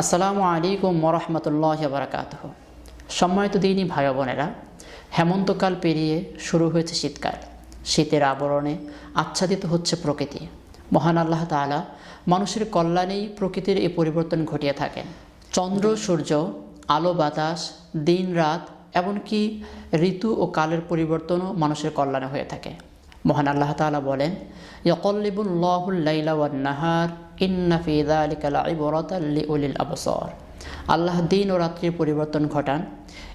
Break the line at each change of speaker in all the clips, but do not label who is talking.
আসসালামু আলাইকুম মরহমতুল্লাহ বারাকাত সম্মানিত দিনই ভাই বোনেরা, হেমন্তকাল পেরিয়ে শুরু হয়েছে শীতকাল। শীতের আবরণে আচ্ছাদিত হচ্ছে প্রকৃতি। মহান আল্লাহ তাআলা মানুষের কল্যাণেই প্রকৃতির এই পরিবর্তন ঘটিয়ে থাকেন। চন্দ্র, সূর্য, আলো, বাতাস, দিন, রাত, এমনকি ঋতু ও কালের পরিবর্তনও মানুষের কল্যাণে হয়ে থাকে। মহান আল্লাহ তাআলা বলেন ইয়কল্লিবুল্লাহুল্লাইলা নাহার আবসার। আল্লাহ দিন ও রাত্রির পরিবর্তন ঘটান।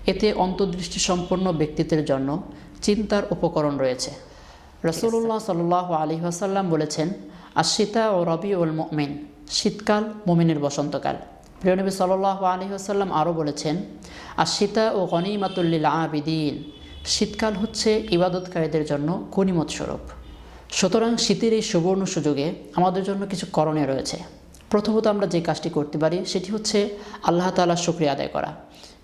এতে অন্তর্দৃষ্টি সম্পন্ন ব্যক্তিত্বের জন্য চিন্তার উপকরণ রয়েছে। রসুল্লাহ সাল্লাহ আলী আসাল্লাম বলেছেন আশিতা ও রবি উল মমিন, শীতকাল মমিনের বসন্তকাল। প্রিয়নবী সাল্লাহ আলী আসাল্লাম আরও বলেছেন আশিতা ও গনিমাতুল্লিল আবিদিন, শীতকাল হচ্ছে ইবাদতকারীদের জন্য গনিমত স্বরূপ। সুতরাং শীতের এই সুবর্ণ সুযোগে আমাদের জন্য কিছু করণীয় রয়েছে। প্রথমত আমরা যে কাজটি করতে পারি, সেটি হচ্ছে আল্লাহ তালার শুক্রিয়া আদায় করা।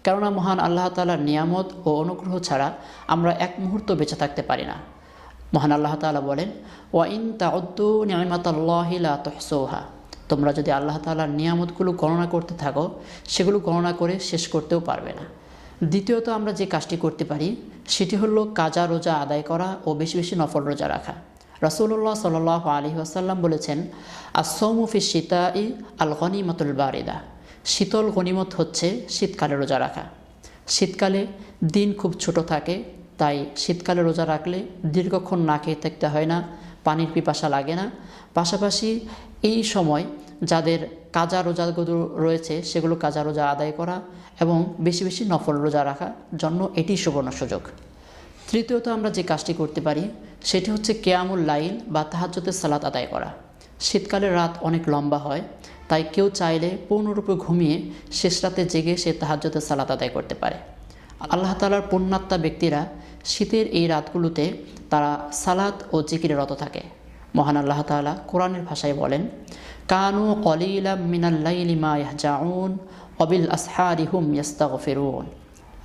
কেননা মহান আল্লাহ তালার নিয়ামত ও অনুগ্রহ ছাড়া আমরা এক মুহূর্ত বেঁচে থাকতে পারি না। মহান আল্লাহ তালা বলেন, ওয়াইন তাউদ্দু নিয়ামাতাল্লাহিলা তহসৌহা। তোমরা যদি আল্লাহ তালার নিয়ামতগুলো গণনা করতে থাকো, সেগুলো গণনা করে শেষ করতেও পারবে না। দ্বিতীয়ত আমরা যে কাজটি করতে পারি, সেটি হলো কাজা রোজা আদায় করা ও বেশি বেশি নফল রোজা রাখা। রাসুল্লাহ সাল আলী আসাল্লাম বলেছেন আসৌমুফি সীতা ই আল গনিমতুল বারিদা। শীতল গনিমত হচ্ছে শীতকালে রোজা রাখা। শীতকালে দিন খুব ছোট থাকে, তাই শীতকালে রোজা রাখলে দীর্ঘক্ষণ না খেয়ে থাকতে হয় না, পানির পিপাসা লাগে না। পাশাপাশি এই সময় যাদের কাজা রোজাগুলো রয়েছে, সেগুলো কাজা রোজা আদায় করা এবং বেশি বেশি নফল রোজা রাখার জন্য এটি সুবর্ণ সুযোগ। তৃতীয়ত আমরা যে কাজটি করতে পারি, সেটি হচ্ছে কেয়ামুল লাইল বা তাহাজ্যতের সালাত আদায় করা। শীতকালে রাত অনেক লম্বা হয়, তাই কেউ চাইলে পূর্ণরূপে ঘুমিয়ে শেষ রাতে জেগে সে তাহাজ্যতের সালাত আদায় করতে পারে। আল্লাহ তালার পুণ্যাত্মা ব্যক্তিরা শীতের এই রাতগুলোতে তারা সালাত ও জিকিরে রত থাকে। মহান আল্লাহ তালা কোরআনের ভাষায় বলেন, কানু কলিলা মিনাল্লাইলিমা ইয়াহজাউন অবিল আসহারিহুম ইয়াস্তাগফিরুন।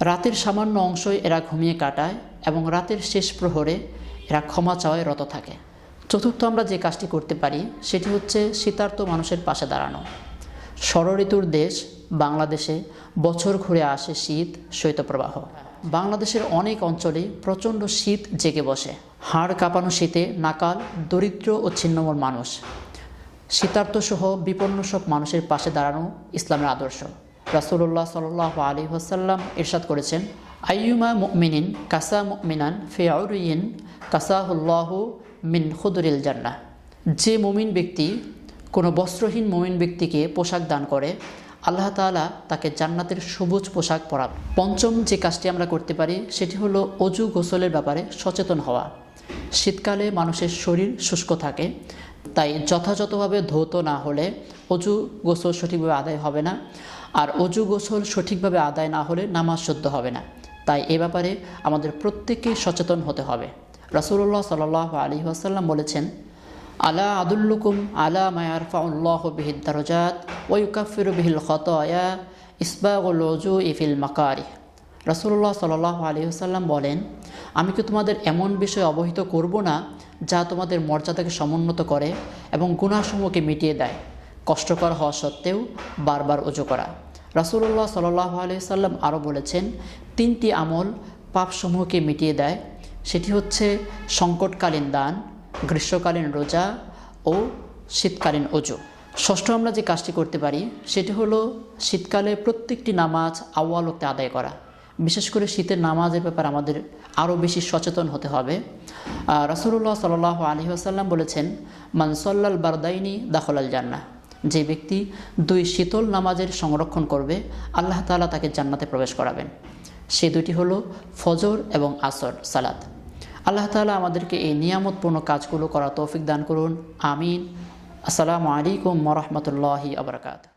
রাতের সামান্য অংশই এরা ঘুমিয়ে কাটায় এবং রাতের শেষ প্রহরে এরা ক্ষমা চাওয়ায় রত থাকে। চতুর্থ আমরা যে কাজটি করতে পারি, সেটি হচ্ছে শীতার্থ মানুষের পাশে দাঁড়ানো। ষড়ঋতুর দেশ, বাংলাদেশে বছর ঘুরে আসে শীত, শৈত্যপ্রবাহ। বাংলাদেশের অনেক অঞ্চলে প্রচণ্ড শীত জেগে বসে। হাড় কাঁপানো শীতে নাকাল, দরিদ্র ও ছিন্নমূল মানুষ। শীতার্থসহ বিপন্ন সব মানুষের পাশে দাঁড়ানো ইসলামের আদর্শ। রাসুল্লাহ সাল আলী হাসাল্লাম ইরশাদ করেছেন, আইয়ুমা মুমিনিন কাসা মুমিনান ফেয়াউরিন কাসাহুল্লাহ মিন খুদুরিল জান্না যে মুমিন ব্যক্তি, কোনো বস্ত্রহীন মুমিন ব্যক্তিকে পোশাক দান করে, আল্লাহ তালা তাকে জান্নাতের সবুজ পোশাক পরাব পঞ্চম যে কাজটি আমরা করতে পারি, সেটি হলো অজু গোসলের ব্যাপারে সচেতন হওয়া। শীতকালে মানুষের শরীর শুষ্ক থাকে তাই যথাযথভাবে ধৌত না হলে অজু গোসল সঠিকভাবে আদায় হবে না। আর অজু গোসল সঠিকভাবে আদায় না হলে নামাজ শুদ্ধ হবে না। তাই এ ব্যাপারে আমাদের প্রত্যেককেই সচেতন হতে হবে। রাসুল্লাহ সাল আলী আসাল্লাম বলেছেন, আলা আদুল্লুকুম আলা মায়ারফাউল্লাহ বিহিদ দারজাত ওয়ুকাফির বিহিল খত খতয়া ইসবাউল ওজু ইফিল মাকারি রাসুল্লাহ সাল আলী আসাল্লাম বলেন, আমি কি তোমাদের এমন বিষয় অবহিত করব না যা তোমাদের মর্যাদাকে সমুন্নত করে এবং গুণাসমূহকে মিটিয়ে দেয়? কষ্টকর হওয়া সত্ত্বেও বারবার অজু করা। রাসুল্লাহ সাল্লাহ আলি সাল্লাম আরও বলেছেন, তিনটি আমল পাপসমূহকে মিটিয়ে দেয়। সেটি হচ্ছে সংকটকালীন দান, গ্রীষ্মকালীন রোজা ও শীতকালীন অজু। ষষ্ঠ আমরা যে কাজটি করতে পারি, সেটি হলো শীতকালে প্রত্যেকটি নামাজ আওয়ালতে আদায় করা। বিশেষ করে শীতের নামাজের ব্যাপারে আমাদের আরও বেশি সচেতন হতে হবে। রাসুল্লাহ সাল আলী আসাল্লাম বলেছেন মানসল্লাল বারদাইনি দাখলাল জান্না যে ব্যক্তি দুই শীতল নামাজের সংরক্ষণ করবে, আল্লাহ তালা তাকে জান্নাতে প্রবেশ করাবেন। সে দুটি হলো ফজর এবং আসর সালাদ আল্লাহ তালা আমাদেরকে এই নিয়ামতপূর্ণ কাজগুলো করা তৌফিক দান করুন। আমিন। আসসালামু আলাইকুম মরহমতুল্লাহি আবরকাত